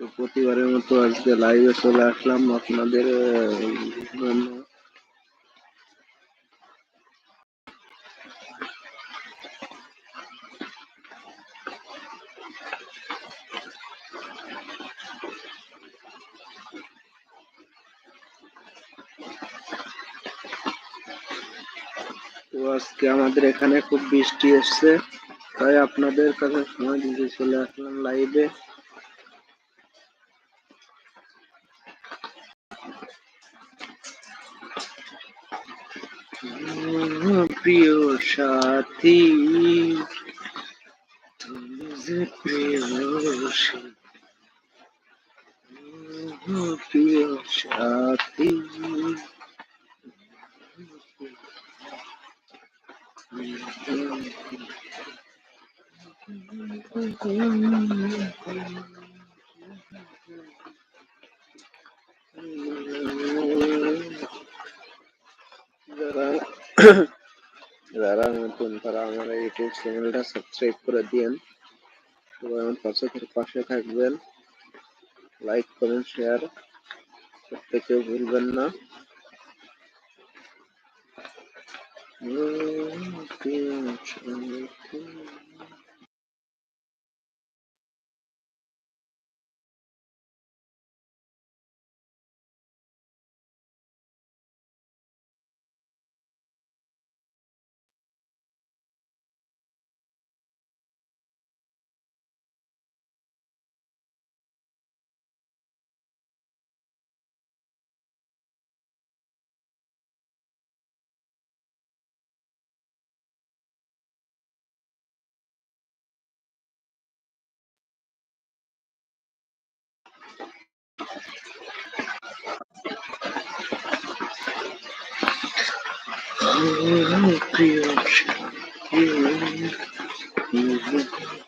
তো প্রতিবারের মতো আজকে লাইভে চলে আসলাম আপনাদের জন্য তো আজকে আমাদের এখানে খুব বৃষ্টি হচ্ছে তাই আপনাদের কাছে সময় দিতে চলে আসলাম লাইভে প্রিয় সাথী তুমি যে প্রেয়সী প্রিয় সাথী Thank you. 여러분 여러분 또한번 우리 유튜브 채널 다 서브스크라이브 করে দেন 그다음에 পাশে করে পাশে থাকলে লাইক করেন শেয়ার করতে কি ভুলবেন না ও케이 Thank you.